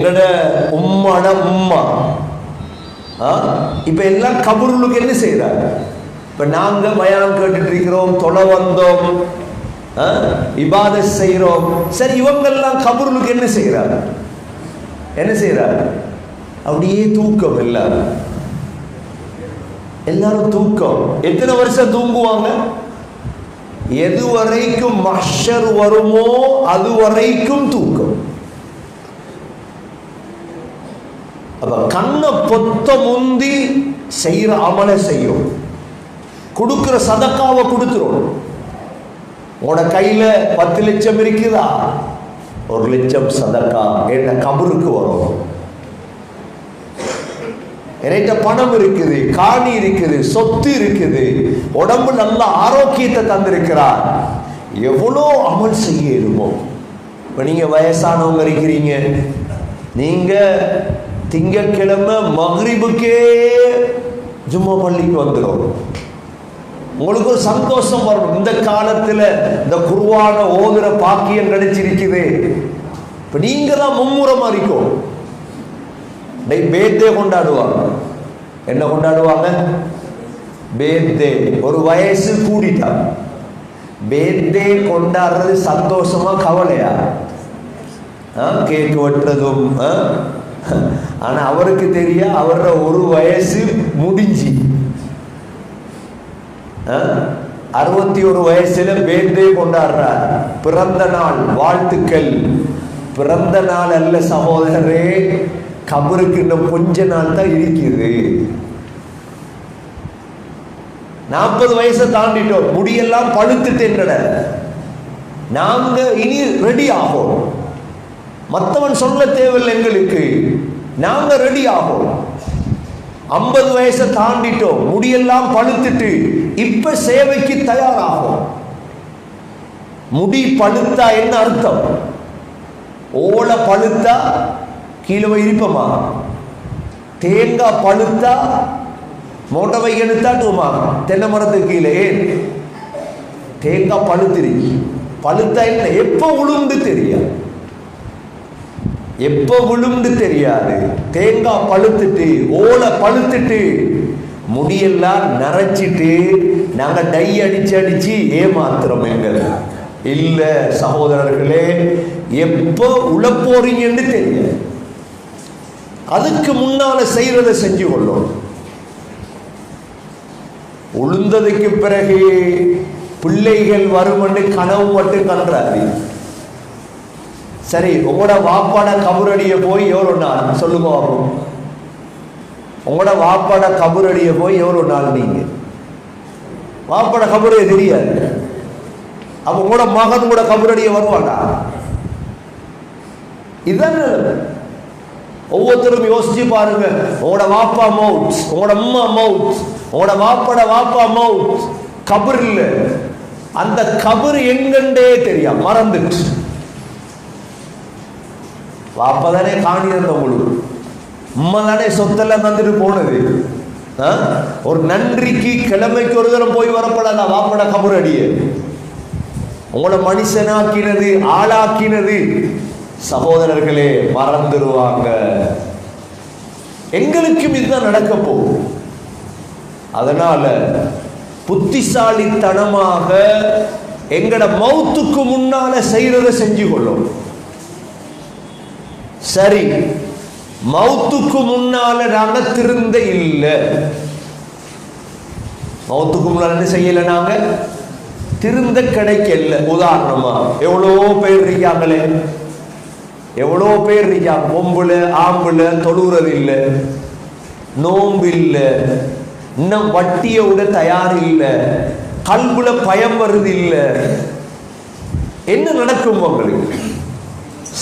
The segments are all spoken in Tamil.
எங்களோட உம்மாட உம்மா. ஆ? இப்ப எல்லாம் கபூர்களுக்கு என்ன செய்யறாங்க இப்ப நாங்க பயான் கேட்டுட்டு இருக்கிறோம் தொலை வந்தோம் இபாத இபாதத் செய்கிறோம் சரி இவங்கெல்லாம் கபூர்களுக்கு என்ன செய்யறாங்க என்ன செய்யறாங்க அப்படியே தூக்கம் எல்லாரும். எல்லாரும் தூக்கம். எத்தனை வருஷம் தூங்குவாங்க? எது வரைக்கும் மஷர் வருமோ அது வரைக்கும் தூக்கம். அப்ப கண்ணை பொத்த முந்தி செய்யற அமலை செய்யும். கொடுக்கிற சதக்காவை கொடுத்துரும். உன கையில பத்து லட்சம் இருக்குதா? ஒரு லட்சம் சதக்கா. என்ன கபருக்கு வரும். என்கிட்ட பணம் இருக்குது காணி இருக்குது சொத்து இருக்குது. உடம்பு நல்ல ஆரோக்கியத்தை தந்திருக்கிறார். எவ்வளோ அமல் செய்ய இயலுமோ? இப்போ நீங்கள் வயசானவங்க இருக்கிறீங்க. நீங்கள் திங்கக்கிழமை மக்ரிபுக்கே ஜும்மா பள்ளிக்கு வந்துடும் உங்களுக்கு ஒரு சந்தோஷம் வரணும் இந்த காலத்துல இந்த குருவான ஓதுற பாக்கியம் கிடைச்சிருக்குது. இப்ப நீங்க தான் மும்முரமா இருக்கும். பேத்தே கொண்டாடுவாங்க. என்ன கொண்டாடுவாங்க? பேத்தே. ஒரு வயசு கூடிட்டா. பேத்தே கொண்டாடுறது சந்தோஷமா கவலையா? கேக் வெட்டுறதும் ஆனா அவருக்கு தெரிய அவரோட ஒரு வயசு முடிஞ்சு. அறுபத்தி ஒரு வயசுல பேர்தே கொண்டாடுறார். பிறந்த நாள் வாழ்த்துக்கள். பிறந்த நாள் அல்ல சகோதரரே கபருக்கு இன்னும் கொஞ்ச நாள் தான் இருக்குது. நாற்பது வயசை தாண்டிட்டோம். முடியெல்லாம் பழுத்து பழுத்துட்டேன் நாங்க இனி ரெடி ஆகும் மற்றவன் சொல்ல தேவையில்லை எங்களுக்கு. நாங்க ரெடி ஆகும் ஐம்பது வயசை தாண்டிட்டோம். முடியெல்லாம் பழுத்துட்டு இப்ப சேவைக்கு தயாராகும் முடி பழுத்தா என்ன அர்த்தம்? ஓலை பழுத்தா கீழே இருப்பமா? தேங்காய் பழுத்தா மோட்டவை எடுத்தாட்டுமா தென்னை மரத்துக்கு கீழே. தேங்காய் பழுத்திருச்சு பழுத்தா என்ன? எப்போ உளுந்து தெரியாது எப்போ விழுந்து தெரியாது. தேங்காய் பழுத்துட்டு ஓலை பழுத்துட்டு முடியெல்லாம் நரைச்சிட்டு நாங்க டை அடிச்சு அடிச்சு ஏமாத்துறோம் எங்களை. இல்ல சகோதரர்களே எப்போ உழப்போறீங்கன்னு தெரியாது. அதுக்கு முன்னால செய்யறதை செஞ்சு கொள்ளும். உளுந்ததுக்கு பிறகு பிள்ளைகள் வருமென்று கனவு மட்டும் கன்றாதீங்க சரி உங்களோட வாப்பாட கபுரடிய போய் எவ்வளோ நாள் சொல்லுங்க பார்ப்போம் உங்களோட வாப்பாட கபுரடிய போய் எவ்வளோ நாள் நீங்க? வாப்பாட கபுரடிய தெரியாது. அப்ப உங்களோட மகன் கூட கபுரடிய வருவாடா இதான். ஒவ்வொருத்தரும் யோசிச்சு பாருங்க. உங்களோட வாப்பா மவுட் உங்களோட அம்மா மவுட் உங்களோட வாப்பாட வாப்பா மவுட் கபர் இல்லை. அந்த கபர் எங்கண்டே தெரியும் மறந்துட்டு அப்பதானே தானே காணி இருந்த உங்களுக்கு? அம்மா தானே சொத்தெல்லாம் தந்துட்டு போனது. ஆ? ஒரு நன்றிக்கு கிழமைக்கு ஒரு தரம் போய் வரப்படாதா வாப்பட கபர் அடிய? உங்களை மனுஷனாக்கினது ஆளாக்கினது சகோதரர்களே மறந்துடுவாங்க எங்களுக்கும் இதுதான் நடக்க போகும் அதனால புத்திசாலித்தனமாக எங்கட மௌத்துக்கு முன்னால செய்யறதை செஞ்சு கொள்ளும். சரி. மௌத்துக்கு முன்னால நாங்க திருந்த இல்லை. மௌத்துக்கு முன்னால என்ன செய்யல நாங்க? திருந்த கிடைக்கல உதாரணமா எவ்வளோ பேர் இருக்காங்களே? எவ்வளோ பேர் இருக்காங்க? பொம்புல ஆம்புல தொழுறது இல்லை. நோம்பு இல்லை. இன்னும் வட்டியை விட தயார் இல்லை. கல்புல பயம் வருது இல்லை. என்ன நடக்கும் உங்களுக்கு?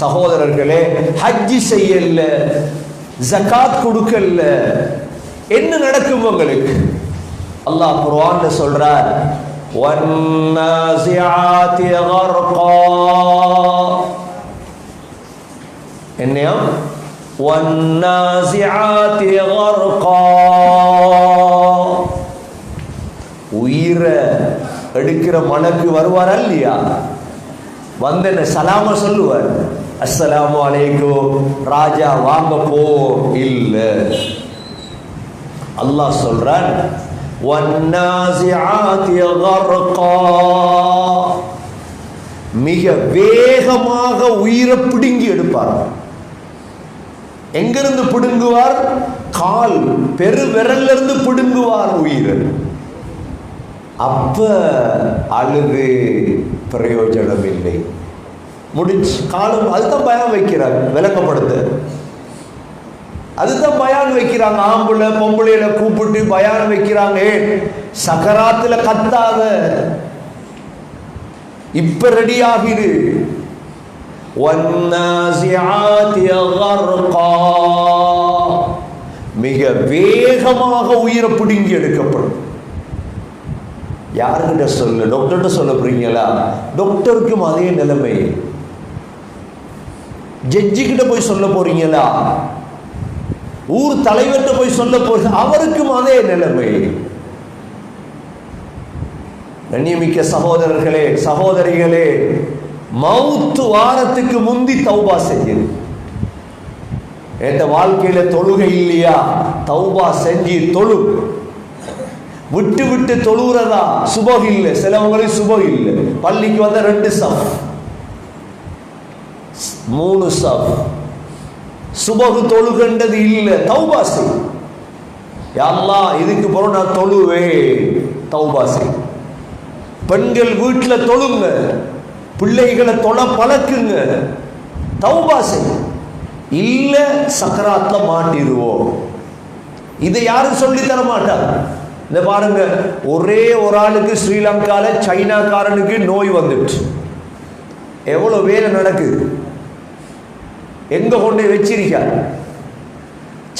சகோதரர்களே ஹஜ்ஜி செய்யல ஜக்காத் கொடுக்கல என்ன நடக்கும் உங்களுக்கு? அல்லாஹ் குர்ஆன்ல சொல்றார் வன்னாசியாதி கர்கா. என்னையா? வன்னாசியாதி கர்கா. உயிரை எடுக்கிற மனக்கு வருவாரா இல்லையா? வந்தன சலாம சொல்லுவார். அஸ்ஸலாமு அலைக்கும். ராஜா வாங்க போ இல்லை. அல்லாஹ் சொல்றான் மிக வேகமாக உயிரை பிடுங்கி எடுப்பார். எங்கிருந்து பிடுங்குவார்? கால் பெரு விரல்ல இருந்து பிடுங்குவார் உயிர். அப்ப அழுது பிரயோஜனம் இல்லை முடிச்சு காலம் அதுதான் பயம் வைக்கிறாங்க விளக்கப்படுத்த. அதுதான் பயான் வைக்கிறாங்க ஆம்பளை பொம்பளையில கூப்பிட்டு பயான் வைக்கிறாங்க. சக்கராத்துல கத்தாத. இப்ப ரெடி ஆகிடு. மிக வேகமாக உயிரை பிடுங்கி எடுக்கப்படும். யாருக்கிட்ட சொல்லு? டாக்டர்கிட்ட சொல்ல போறீங்களா? டாக்டருக்கும் அதே நிலைமை. ஜட்ஜி கிட்ட போய் சொல்ல போறீங்களா? ஊர் தலைவர்கிட்ட போய் சொல்ல போறீங்க? அவருக்கும் அதே நிலைமை. கண்ணியமிக்க சகோதரர்களே சகோதரிகளே மவுத்து வாரத்துக்கு முந்தி தௌபா செய்யுது என் வாழ்க்கையில தொழுகை இல்லையா? தௌபா செஞ்சு தொழு விட்டு விட்டு தொழுகிறதா சுபம் இல்லை. சிலவங்களுக்கு சுபம் இல்லை. பள்ளிக்கு வந்த ரெண்டு சம் மூணு சப் சுபகு தொழுகின்றது இல்லை. தௌபா செய். இதுக்கு பிறகு நான் தொழுவேன். தௌபா செய். பெண்கள் வீட்டில் தொழுங்க. பிள்ளைகளை தொழ பழக்குங்க. தௌபா செய். சக்கராத்தில் சக்கராத்துல மாட்டிடுவோம் இதை யாரும் சொல்லி தர மாட்டாங்க இந்த பாருங்க ஒரே ஒரு ஆளுக்கு ஸ்ரீலங்காவில் சைனாக்காரனுக்கு நோய் வந்துட்டு. எவ்வளோ வேலை நடக்குது? எங்க கொண்டு வச்சிருக்கார்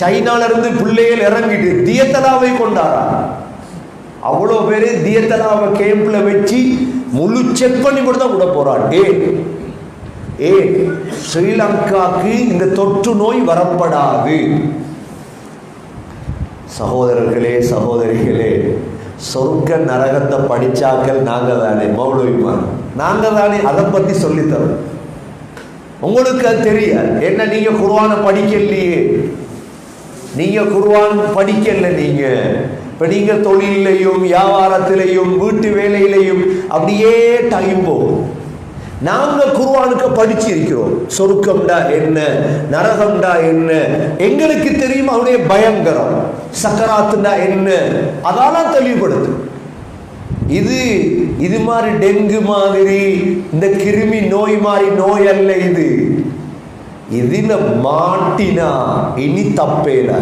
சைனால இருந்து பிள்ளைகள் இறங்கிட்டு தியத்தலாவை கொண்டாரா? அவ்வளோ பேர் தியத்தலாவை கேம்ப்ல வச்சு முழு செக் பண்ணி கூட தான் விட போறான். ஏ ஏ ஸ்ரீலங்காக்கு இந்த தொற்று நோய் வரப்படாது. சகோதரர்களே சகோதரிகளே சொர்க்க நரகத்தை படிச்சாக்கள் நாங்க தானே மௌலவிமார். நாங்க தானே அதை பத்தி சொல்லித்தரோம் உங்களுக்கு அது தெரியாது. என்ன நீங்க குர்ஆனை படிக்கலையே? நீங்க குர்ஆன் படிக்கல நீங்க. இப்ப நீங்க தொழிலையும் வியாபாரத்திலையும் வீட்டு வேலையிலையும் அப்படியே டைம் போகும். நாங்க குர்ஆனுக்கு படிச்சிருக்கிறோம். சொருக்கம்டா என்ன நரகம்டா என்ன எங்களுக்கு தெரியும்? அவருடைய பயங்கரம். சக்கராத்துண்டா என்ன? அதெல்லாம் தெளிவுபடுத்தும். இது இது மாதிரி டெங்கு மாதிரி இந்த கிருமி நோய் மாதிரி நோய் அல்ல இது. இதுல மாட்டினா இனி தப்பேல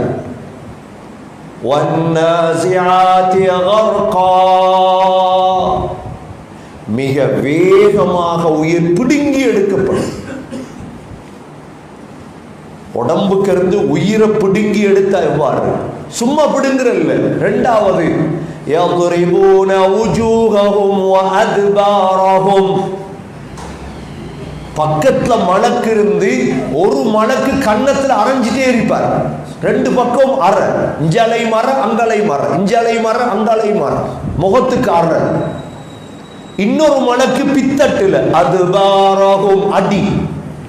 மிக வேகமாக உயிர் பிடுங்கி எடுக்கப்படும். உடம்புக்கு இருந்து உயிரை பிடுங்கி எடுத்தா எவ்வாறு? சும்மா பிடுங்குறல்ல. ரெண்டாவது يَضْرِبُونَ وُجُوهَهُمْ وَأَدْبَارَهُمْ பக்கத்துல மலக்கு இருந்து ஒரு மலக்கு கன்னத்துல அரைஞ்சிட்டே இருப்பார் ரெண்டு பக்கம் அற இஞ்சலை மர அங்கலை மர இஞ்சலை மர அங்கலை மர முகத்துக்கு அற இன்னொரு மலக்கு பித்தட்டுல அது பாரகும் அடி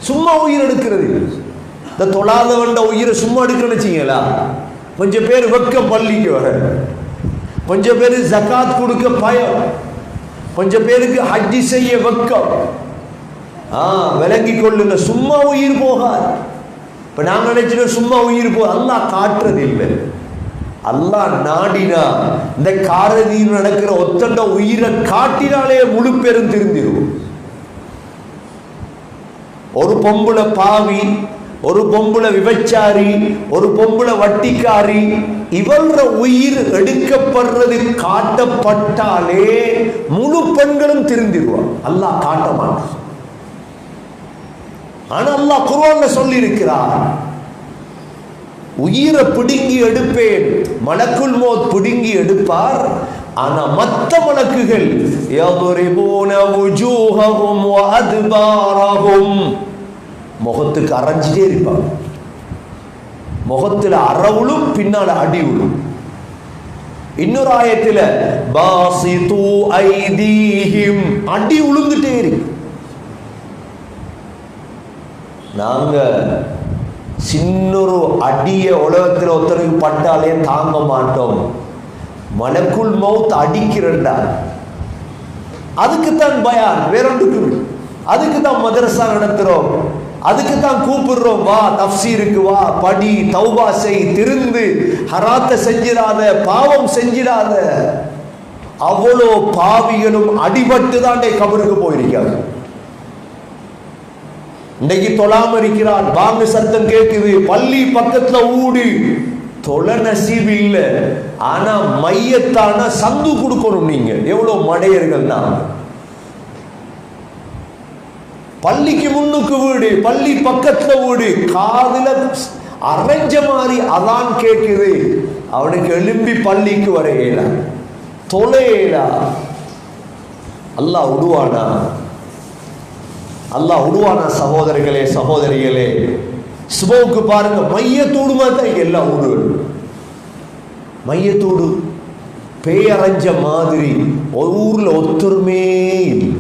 சும்மா உயிர் எடுக்கிறது இந்த தொழாதவண்ட உயிரை சும்மா எடுக்கணும்னு வச்சீங்களா கொஞ்சம் பேர் வெக்க பள்ளிக்கு வர கொஞ்சம் பேர் ஜகாத் கொடுக்க பயம். கொஞ்சம் பேருக்கு ஹஜ்ஜி செய்ய வெக்கம். ஆ விளங்கி கொள்ளுங்க. சும்மா உயிர் போகாது. இப்ப நான் நினைச்சிட்டு சும்மா உயிர் போ அல்லா காட்டுறது இல்லை. அல்லா நாடினா இந்த காரதியில் நடக்கிற ஒத்தண்ட உயிரை காட்டினாலே முழு பேரும் திருந்திரும் ஒரு பொம்புல பாவி ஒரு பொம்புல விபச்சாரி ஒரு பொம்புல வட்டிக்காரி இவள உயிர் எடுக்கப்படுறது காட்டப்பட்டாலே முழு பெண்களும் திருந்திடுவான் அல்லாஹ் காட்ட ஆனா அல்லாஹ் குர்வான்ல சொல்லி இருக்கிறார் உயிரை பிடுங்கி எடுப்பேன் மலக்குள் மோத் பிடுங்கி எடுப்பார். ஆனா மத்த மலக்குகள் முகத்துக்கு அரைஞ்சிட்டே இருப்பாங்க. முகத்துல அறவுளும் பின்னால அடி விழும் இன்னொரு ஆயத்துல அடி உளுந்துட்டே இருக்கு. நாங்க சின்னொரு அடிய உலகத்தில் ஒருத்தருக்கு பட்டாலே தாங்க மாட்டோம். மலக்குள் மௌத் அடிக்கிறண்டா அதுக்கு தான் பயான் வேறொன்றுக்கு அதுக்கு தான் மதரசா நடத்துறோம். அதுக்கு தான் கூப்பிடுறோம் வா தப்சீருக்கு வா படி தௌபா செய் திருந்து ஹராத்த செஞ்சிடாத பாவம் செஞ்சிடாத. அவ்வளோ பாவிகளும் அடிபட்டு தாண்டே கபருக்கு போயிருக்காங்க. இன்னைக்கு தொழாம இருக்கிறான் பாங்கு சத்தம் கேட்குது பள்ளி பக்கத்துல ஊடி. தொலை நசீவு இல்லை ஆனா மையத்தான சந்து கொடுக்கணும் நீங்க. எவ்வளவு மடையர்கள் தான் பள்ளிக்கு முன்னுக்கு வீடு பள்ளி பக்கத்துல வீடு. காதுல அரைஞ்ச மாதிரி அதான் கேக்குது அவனுக்கு எழும்பி பள்ளிக்கு வரையில. தொலையிலா. அல்லா விடுவானா அல்லாஹ் விடுவானா சகோதரிகளே சகோதரிகளே? சுபவுக்கு பாருங்க மையத்தூடு தான் எல்லாம் விடுவது மையத்தோடு. பேயரைஞ்ச மாதிரி. ஒரு ஊர்ல ஒத்துருமே இல்லை.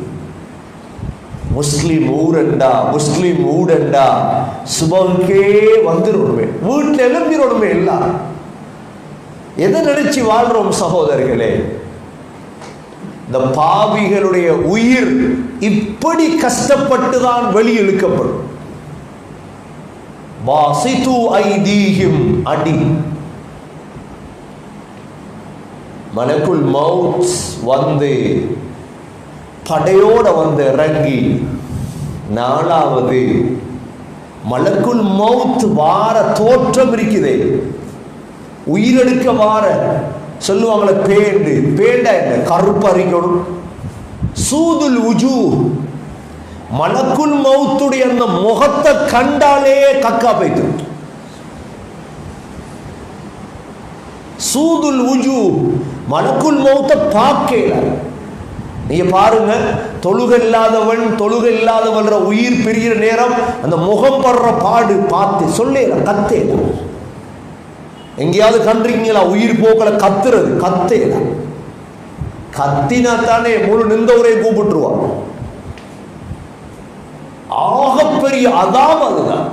முஸ்லீம் ஊரண்டா முஸ்லீம் ஊடண்டா. சுபவுக்கே வந்துடணுமே வீட்டில் எழும்பிடணுமே எல்லாம் எதை நினைச்சு வாழ்றோம் சகோதரர்களே? இந்த பாவிகளுடைய உயிர் இப்படி கஷ்டப்பட்டு தான் வெளியிழுக்கப்படும். வாசித்து ஐதீகம் அடி. மனக்குள் மவுத் வந்து. படையோட வந்து இறங்கி நாலாவது மலக்குள் மவுத் வார தோற்றம் இருக்குதே உயிரெடுக்க வார சொல்லுவாங்களே பேண்டு. பேண்டா என்ன? கருப்பு அறிக்கணும் சூதுல் உஜு மலக்குள் மவுத்துடைய அந்த முகத்தை கண்டாலே கக்கா போய்த்து சூதுல் உஜு மலக்குள் மௌத்தை பார்க்கல நீங்க பாருங்க தொழுகை இல்லாதவன் தொழுகை இல்லாதவன்ற உயிர் பிரிகிற நேரம் அந்த முகம் படுற பாடு பார்த்து சொல்லேல கத்தேல எங்கேயாவது கண்டிருக்கீங்களா? உயிர் போக்கல கத்துறது கத்தேல கத்தினா தானே முழு நின்றவரையும் கூப்பிட்டுருவான் ஆகப்பெரிய அதாம் அதுதான்.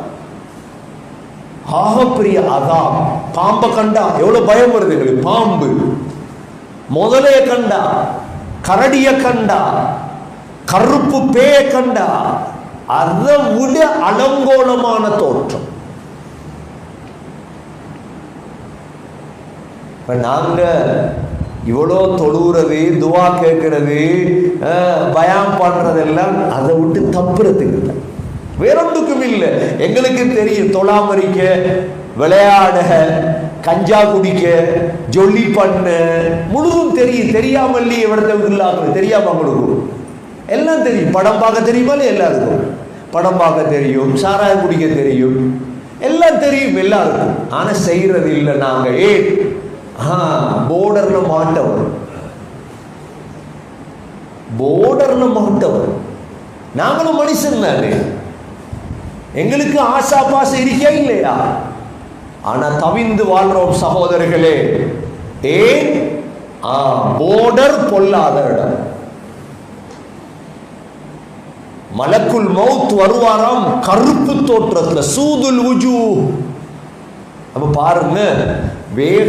ஆகப்பெரிய அதாம். பாம்பை கண்டா எவ்வளவு பயம் வருது எங்களுக்கு? பாம்பு. முதலைய கண்டா கரடிய கண்டா கருப்பு பேய கண்டா அதை விட அலங்கோலமான தோற்றம். இப்ப நாங்க இவ்வளோ தொழுகிறது துவா கேட்கறது பயம் பண்றதெல்லாம் அதை விட்டு தப்புறதுக்கு இல்லை. வேறொன்றுக்கும் இல்லை. எங்களுக்கு தெரியும் தொழாமரிக்க விளையாட கஞ்சா குடிக்க ஜொல்லி பண்ண முழுதும் தெரியும். தெரியாமல்லையே இவரத்தை இல்லாமல் தெரியாம அவங்களுக்கு எல்லாம் தெரியும். படம் பார்க்க தெரியுமாலே எல்லாருக்கும்? படம் பார்க்க தெரியும். சாராயம் குடிக்க தெரியும். எல்லாம் தெரியும் எல்லாருக்கும். ஆனா செய்யறது இல்லை நாங்க. ஏ போர்டர்ல மாட்டவர். போர்டர்ல மாட்டவர். நாங்களும் மனுஷன் தானே. எங்களுக்கு ஆசா பாசம் இருக்கியா இல்லையா? ஆனா தவிந்து வாழ்றோம் சகோதரர்களே ஏன்? போர்டர் பொல்லாத இடம். மலக்குள் மவுத் வருவாராம் கருப்பு தோற்றத்துல சூதுல் உஜு அப்ப பாருங்க வேக